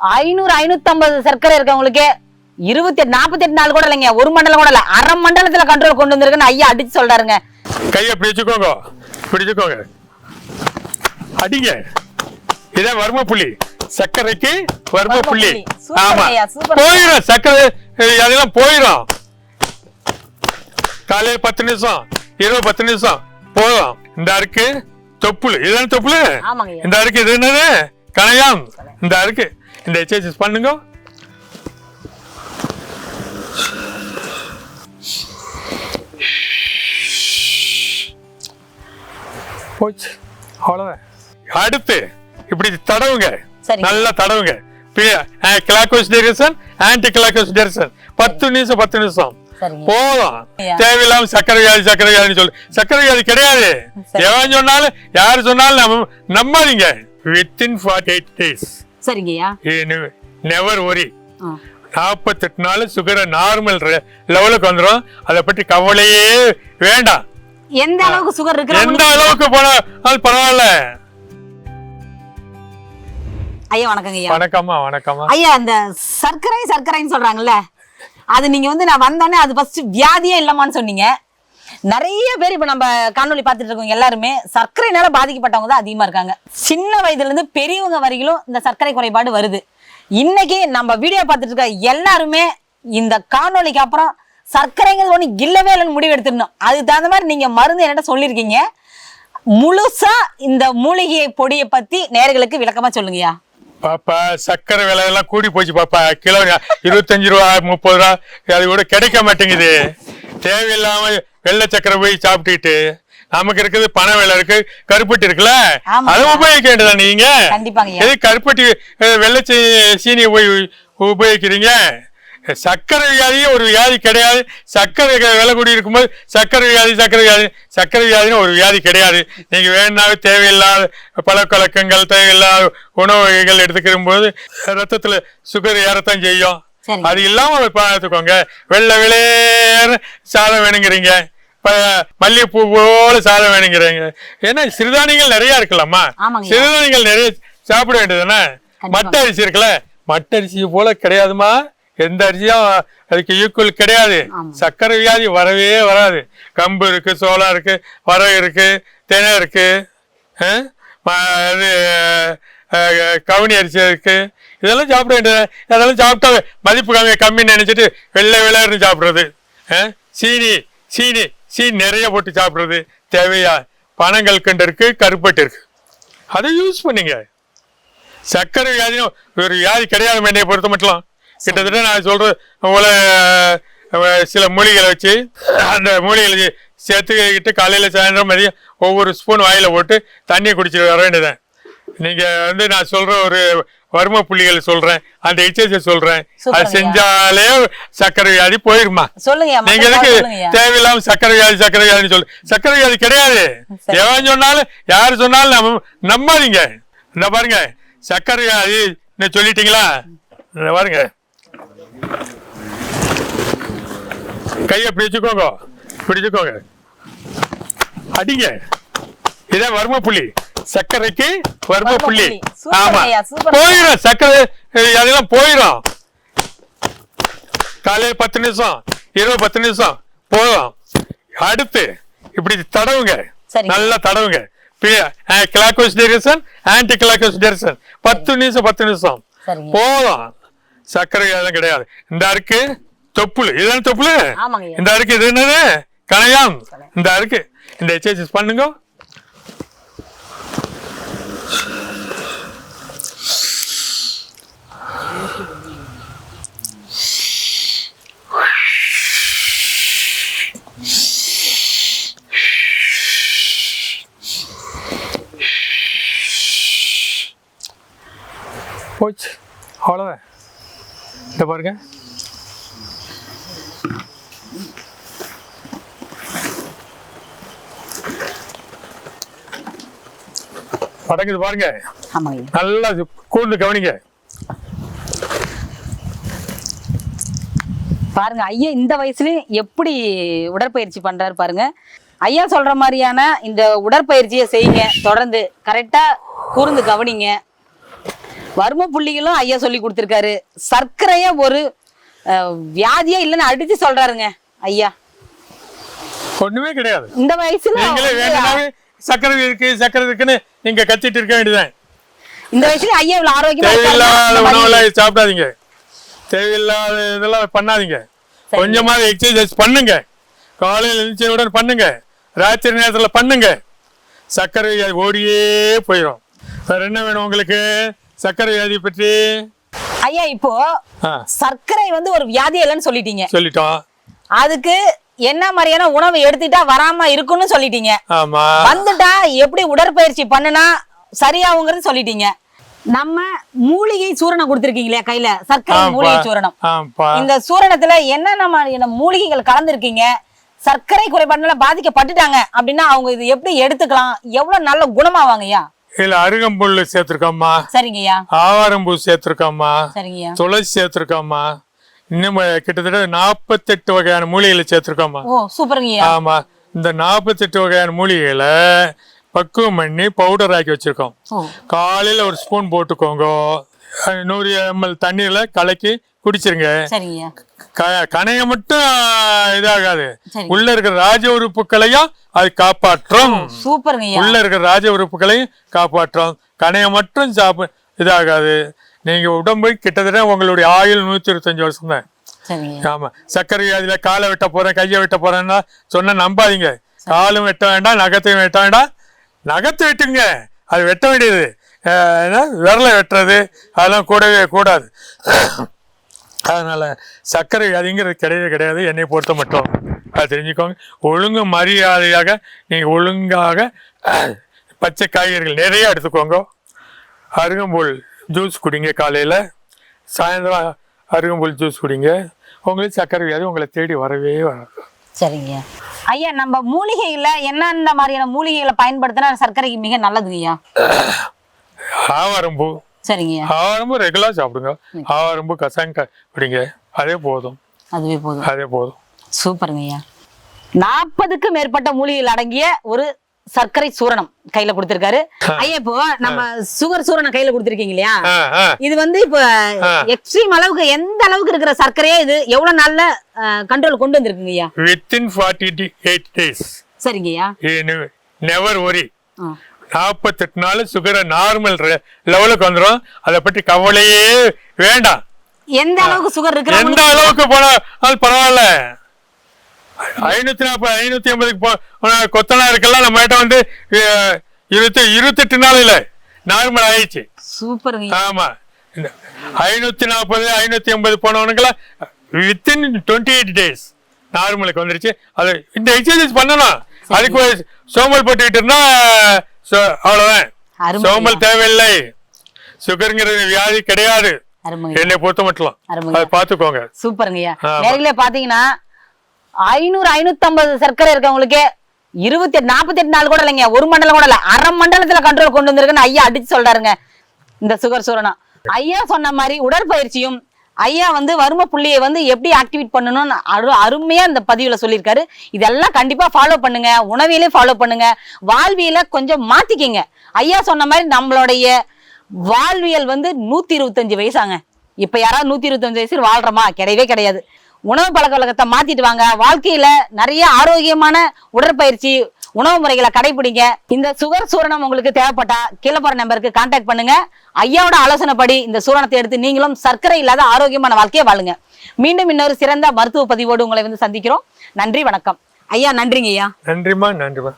ஐநூறு ஐநூத்தம்பது சர்க்கரை இருக்கவங்களுக்கு இருபத்தி எட்டு நாற்பத்தி எட்டு நாள் கூட இல்லைங்க. ஒரு மண்டலம் கூட இல்ல. அரை மண்டலத்துல கண்ட்ரோல் கொண்டு வந்திருக்குன்னு ஐயா அடிச்சு சொல்றாருங்க. கையை பிடிச்சுக்கோங்க. பிடிச்சுக்கோங்க. அடிங்க. இதான் வர்ம புள்ளி சர்க்கரைக்கு வர்ம புள்ளி ஆமா. போயிடும் சர்க்கரை அதெல்லாம் போயிடும் காலையில பத்து நிமிஷம் இரவு பத்து நிமிஷம். போதும். இந்த அருக்கு தொப்புள். இதுதானே தொப்புள். இந்த அருக்கு இது என்னது? கணையாம். இந்த அருக்கு எக்ஸசைஸ் பண்ணுங்க. போச்சு. அவ்வளவுதான். அடுத்து இப்படி தடவுங்க. நல்லா தடவுங்க. கிளாக்கோஸ் டெரிசன் ஆன்டி கிளாக்கோஸ் டெரிசன் பத்து நிமிஷம் பத்து நிமிஷம். போதும். தேவையில்லாம சக்கரை வியாதி சக்கரை வியாதின்னு சொல்லு. சக்கரை வியாதி கிடையாது. எவன் சொன்னாலும் யாரு சொன்னாலும் நம்ம நம்பாதீங்க. வித்தின் ஃபார்ட்டி எயிட் டேஸ் சரிங்க ஐயா நெவர் ஒரி. நாற்பத்தெட்டு நாள் சுகரை நார்மல் லெவலுக்கு வந்துடும் அதை பற்றி கவலையே வேண்டாம். எந்த அளவுக்கு சுகர் எந்த இருக்கிறவங்களுக்கு அளவுக்கு போனாலும் பரவாயில்ல. ஐயா வணக்கங்க ஐயா வணக்கம்மா வணக்கம்மா. ஐயா இந்த சர்க்கரை சர்க்கரைன்னு சொல்றாங்கல்ல அது நீங்க வந்து நான் வந்தோடனே அது ஃபர்ஸ்ட் வியாதியே இல்லமான்னு சொன்னீங்க. நிறைய பேர் இப்போ நம்ம காணொலி பார்த்துட்டு இருக்கோம் எல்லாருமே சர்க்கரைனால பாதிக்கப்பட்டவங்க தான் அதிகமாக இருக்காங்க. சின்ன வயதுலேருந்து பெரியவங்க வரையிலும் இந்த சர்க்கரை குறைபாடு வருது. இன்னைக்கு நம்ம வீடியோ பார்த்துட்டு இருக்க எல்லாருமே இந்த காணொலிக்கு அப்புறம் சர்க்கரைங்கிறது ஒன்று இல்லவே இல்லைன்னு முடிவு எடுத்துடணும். அதுக்கு தகுந்த மாதிரி நீங்கள் மருந்து என்கிட்ட சொல்லியிருக்கீங்க. முழுசா இந்த மூலிகை பொடியை பத்தி நேர்களுக்கு விளக்கமா சொல்லுங்கய்யா. பாப்பா சக்கரை விலை எல்லாம் கூடி போச்சு பாப்பா. கிலோ இருபத்தஞ்சு ரூபா முப்பது ரூபா அது கூட கிடைக்க மாட்டேங்குது. தேவையில்லாம வெள்ளை சக்கரை போய் சாப்பிட்டுட்டு நமக்கு இருக்குது பண விலை இருக்கு கருப்பட்டி இருக்குல்ல. அதை உபயோகிக்க வேண்டியதா நீங்க. எது கருப்பட்டி வெள்ளை சீனியை போய் உபயோகிக்கிறீங்க சக்கரை வியாதியே ஒரு வியாதி கிடையாது சக்கரை க- விலை கூடி இருக்கும்போது சக்கரை வியாதி சக்கரை வியாதி சக்கரை வியாதின்னு ஒரு வியாதி கிடையாது நீங்க வேணாவே தேவையில்லாத பழக்கவழக்கங்கள் தேவையில்லாத உணவு வகைகள் எடுத்துக்கிற போது ரத்தத்துல சுகர் ஏறத்தான் செய்யும். அது இல்லாம பார்த்துக்கோங்க வெள்ளை விளையர் சாதம் வேணுங்கிறீங்க. மல்லிகைப்பூ போல சாதம் வேணுங்கிறீங்க. ஏன்னா சிறுதானியங்கள் நிறைய இருக்குல்லம்மா. ஆமாங்க. சிறுதானியங்கள் நிறைய சாப்பிட வேண்டியதுதானே? கண்டிப்பா. மட்டை அரிசி இருக்குல்ல? மட்டை அரிசி போல கிடையாதுமா எந்த அரிசியும் அதுக்கு ஈக்குவல் கிடையாது. ஆமா. சக்கரை வியாதி வரவே வராது. கம்பு இருக்கு சோளம் இருக்கு வரகு இருக்கு தினை இருக்கு. அஹ், கவுனி அரிசி இருக்குது இதெல்லாம் சாப்பிட வேண்டியது அதெல்லாம் சாப்பிட்டா மதிப்பு கம்மி கம்மின்னு நினைச்சிட்டு வெள்ளை வெள்ளையர்னு சாப்பிட்றது. சீனி சீனி சீனி நிறைய போட்டு சாப்பிட்றது. தேவையா? பனங்கள் கண்டு இருக்கு கருப்பட்டு இருக்கு. அதை யூஸ் பண்ணிங்க. சர்க்கரை வியாதியும் ஒரு வியாதி கிடையாது என்னைய பொறுத்த மட்டும். கிட்டத்தட்ட நான் சொல்றது உங்களை சில மூலிகளை வச்சு அந்த மூலிகளை சேர்த்துக்கிட்டு காலையில் சாயந்தரம் மதியம் ஒவ்வொரு ஸ்பூன் வாயில போட்டு தண்ணி குடிச்சிட்டு வர வேண்டியதான் நீங்க வந்து நான் சொல்ற ஒரு வர்ம புள்ளிகள் சொல்றேன் அந்த எக்ஸசைஸ் சொல்றேன். அது. செஞ்சாலே சர்க்கரை வியாதி போயிருமா? நீங்க எதுக்கு தேவையில்லாம சக்கரை வியாதி சக்கரை வியாதின்னு சொல்லு. சக்கரை வியாதி கிடையாது. எவன் சொன்னாலும் யார் சொன்னாலும் நம்ம நம்பாதீங்க. இந்த பாருங்க சக்கரை வியாதி சொல்லிட்டீங்களா? இந்த பாருங்க. கையை பிடிச்சுக்கோங்க பிடிச்சுக்கோங்க அடிங்க. இதான் வர்ம புள்ளி. சர்க்கரைக்கு வர்ம புள்ளி. ஆமா. போயிடும் சர்க்கரை அதெல்லாம் போயிடும் காலையில பத்து நிமிஷம் இரவு பத்து நிமிஷம் போதும். அடுத்து இப்படி தடவுங்க. நல்லா தடவுங்க. கிளாக்கோஸ் டெரிசன் ஆன்டி கிளாக்கோஸ் டெரிசன். பத்து நிமிஷம் பத்து நிமிஷம். போதும். சர்க்கரை வியாதம் கிடையாது. இந்த அருக்கு தொப்புள். இதுதானே தொப்புள். இந்த அருக்கு இது என்னது? கணையாம். இந்த அருக்கு இந்த எக்ஸசைஸ் பண்ணுங்க. போச்சு அவ்வளோதான் இந்த பாருங்க படங்குது பாருங்க. நல்லா கூர்ந்து கவனிங்க பாருங்க ஐயா இந்த வயசுலயும் எப்படி உடற்பயிற்சி பண்றாரு பாருங்க. ஐயா சொல்ற மாதிரியான இந்த உடற்பயிற்சியை செய்யுங்க தொடர்ந்து கரெக்டா கூர்ந்து கவனிங்க. வர்ம புள்ளிகளும் ஐயா சொல்லி கொடுத்திருக்காரு. சர்க்கரைய ஒரு வியாதியே இல்லைன்னு அடிச்சு சொல்றாருங்க ஐயா. ஒண்ணுமே கிடையாது. இந்த வயசுல சக்கரை இருக்கு சக்கரை இருக்குன்னு நீங்க கத்திட்டு இருக்க வேண்டியதுதான். இந்த வயசுல ஐயா இவ்வளவு ஆரோக்கியமா தேவையில்லாத உணவெல்லாம் சாப்பிடாதீங்க. தேவையில்லாத இதெல்லாம் பண்ணாதீங்க. கொஞ்சமாவது எக்ஸசைஸ் பண்ணுங்க. காலையில் எழுந்திரிச்ச உடனே பண்ணுங்க. ராத்திரி நேரத்தில் பண்ணுங்க. சர்க்கரை ஓடியே போயிடும் வேற என்ன வேணும் உங்களுக்கு? சர்க்கரை வியாதி பற்றி? ஐயா இப்போ சர்க்கரை வந்து ஒரு வியாதி இல்லைன்னு சொல்லிட்டீங்க. சொல்லிட்டோம். அதுக்கு என்ன மாதிரியான உணவு எடுத்துட்டா வராம இருக்குன்னு சொல்லிட்டீங்க. ஆமா. வந்துட்டா எப்படி உடற்பயிற்சி பண்ணுனா சரியாகுங்கிறது சொல்லிட்டீங்க. நம்ம மூலிகை சூரணம் கொடுத்திருக்கீங்களே கையில? சர்க்கரை. மூலிகை சூரணம். இந்த சூரணத்துல என்னென்ன மாதிரியான மூலிகைகள் கலந்துருக்கீங்க? சர்க்கரை குறைபாடுனால பாதிக்கப்பட்டுட்டாங்க அப்படின்னா அவங்க இது எப்படி எடுத்துக்கலாம்? எவ்வளவு நல்ல குணமாவாங்கய்யா? இதுல அருகம்புல் சேர்த்துருக்கோம்மா. சரிங்கய்யா. ஆவாரம்பூ சேர்த்துருக்கோம்மா. சரிங்கய்யா. துளசி சேர்த்துருக்கோம்மா. இன்னும் கிட்டத்தட்ட நாற்பத்தெட்டு வகையான மூலிகைகளை சேர்த்துருக்கோம்மா. ஓ சூப்பருங்கய்யா. ஆமா. இந்த நாற்பத்தெட்டு வகையான மூலிகைகளை பக்குவம் பண்ணி பவுடர் ஆக்கி வச்சிருக்கோம். காலையில ஒரு ஸ்பூன் போட்டுக்கோங்க. நூறு எம்எல் தண்ணியில கலக்கி குடிச்சிருங்க. சரிங்கய்யா க- கணைய மட்டும் இதாகாது. உள்ள இருக்கிற ராஜ உறுப்புகளையும் அது காப்பாற்றும். சூப்பருங்கய்யா. உள்ள இருக்கிற ராஜ உறுப்புகளையும் காப்பாற்றும். கணைய மட்டும் சாப்ப இதாகாது. நீங்க உடம்பு கிட்டத்தட்ட உங்களுடைய ஆயுள் நூத்தி இருபத்தஞ்சு வருஷம் தான் ஆமா. சர்க்கரை வியாதியில காலை வெட்ட போறேன் கையை வெட்ட போறேன்னா சொன்னா நம்பாதீங்க. காலும் வெட்ட வேண்டாம் நகத்தையும் வெட்ட வேண்டாம். நகத்தை வெட்டுங்க. அது வெட்ட வேண்டியது? விரலை வெட்டுறது. அதெல்லாம் கூடவே கூடாது. அதனால சர்க்கரை வியாதிங்கிறது கிடையவே கிடையாது. என்னை பொறுத்த மட்டும். அது தெரிஞ்சுக்கோங்க. ஒழுங்கு மரியாதையாக நீங்க ஒழுங்காக பச்சை காய்கறிகள் நிறைய எடுத்துக்கோங்க. அருகம்புல் ஜூஸ் குடிங்க காலையில். சாயந்தரம் அருகம்புல் ஜூஸ் குடிங்க. உங்களுக்கு சர்க்கரை வியாதி உங்களை தேடி வரவே வராது. சரிங்கய்யா ஐயா நம்ம மூலிகைகள்ல என்னென்ன மாதிரியான மூலிகைகளை பயன்படுத்தினா சர்க்கரைக்கு மிக நல்லதுங்கய்யா ஆவாரம்பூ சரிங்கய்யா ஆவாரம்பூ ரெகுலராக சாப்பிடுங்க. ஆவாரம்பூ கசாயம் க- குடிங்க. அதே போதும். அதுவே போதும். அதே போதும். சூப்பருங்கய்யா நாற்பதுக்கு மேற்பட்ட மூலிகைகள் அடங்கிய ஒரு சர்க்கரை சூரணம் கையில கொடுத்திருக்காரு. ஐயா இப்போ நம்ம சுகர் சூரணம் கையில கொடுத்திருக்கீங்க இல்லையா? இது வந்து இப்போ எக்ஸ்ட்ரீம் அளவுக்கு எந்த அளவுக்கு இருக்கிற சர்க்கரையே இது எவ்வளவு நாள்ல கண்ட்ரோல் கொண்டு வந்திருக்குங்க ஐயா? வித்தின் ஃபார்ட்டி எயிட் டேஸ் சரிங்கய்யா நெவர் ஒரி. நாற்பத்தெட்டு நாள் சுகரை நார்மல் லெவலுக்கு வந்துடும் அதை பற்றி கவலையே வேண்டாம். எந்த அளவுக்கு சுகர் எந்த இருக்கிறவங்களுக்கு அளவுக்கு போனால் பரவாயில்ல. ஐநூத்தி நாற்பது ஐநூத்தி ஐம்பதுக்கு போ கொத்தனாருக்கெல்லாம் நம்ம கிட்ட வந்து அஹ், இருபத்தி இருபத்தெட்டு நாள் இல்ல நார்மல் ஆயிடுச்சு சூப்பருங்க ஆமா ஐநூத்தி நாற்பது ஐநூத்தி ஐம்பது போனவனுக்கெல்லாம் வித்தின் டுவெண்ட்டி எயிட் டேஸ் நார்மலுக்கு வந்துருச்சு. அது இந்த எக்ஸசைஸ் பண்ணணும் அதுக்கு ஒரு சோம்பல் போட்டுக்கிட்டு இருந்தா அவ்வளவுதான் சோம்பல் தேவையில்லை. சுகருங்கிறது வியாதி கிடையாது. என்னை பொறுத்த மட்டும் அதை பார்த்துக்கோங்க. சூப்பருங்கய்யா. நேர்களே பாத்தீங்கன்னா ஐநூறு ஐநூத்தி ஐம்பது சர்க்கரை இருக்கவங்களுக்கே இருபத்தி எட்டு நாற்பத்தி எட்டு நாள் கூட இல்லைங்க. ஒரு மண்டலம் கூட இல்ல. அரை மண்டலத்துல கண்ட்ரோல் கொண்டு வந்திருக்குன்னு ஐயா அடிச்சு சொல்றாருங்க. இந்த சுகர் சூரணம் ஐயா சொன்ன மாதிரி உடற்பயிற்சியும் ஐயா வந்து வறும புள்ளியை வந்து எப்படி ஆக்டிவேட் பண்ணணும்னு அரு அருமையா இந்த பதிவுல சொல்லியிருக்காரு. இதெல்லாம் கண்டிப்பா ஃபாலோ பண்ணுங்க. உணவியலே ஃபாலோ பண்ணுங்க. வாழ்வியல கொஞ்சம் மாத்திக்கிங்க. ஐயா சொன்ன மாதிரி நம்மளுடைய வாழ்வியல் வந்து நூத்தி இருபத்தஞ்சு வயசாங்க. இப்ப யாராவது நூத்தி இருபத்தஞ்சு வயசு வாழ்கிறோமா கிடையவே கிடையாது. உணவு பழக்க வழக்கத்தை மாத்திட்டு வாங்க. வாழ்க்கையில நிறைய ஆரோக்கியமான உடற்பயிற்சி உணவு முறைகளை கடைபிடிங்க. இந்த சுகர் சூரணம் உங்களுக்கு தேவைப்பட்டா கீழே போற நம்பருக்கு கான்டாக்ட் பண்ணுங்க. ஐயாவோட ஆலோசனைப்படி இந்த சூரணத்தை எடுத்து நீங்களும் சர்க்கரை இல்லாத ஆரோக்கியமான வாழ்க்கையை வாழுங்க. மீண்டும் இன்னொரு சிறந்த மருத்துவ பதிவோடு உங்களை வந்து சந்திக்கிறோம். நன்றி வணக்கம். ஐயா நன்றிங்க ஐயா நன்றிமா நன்றிமா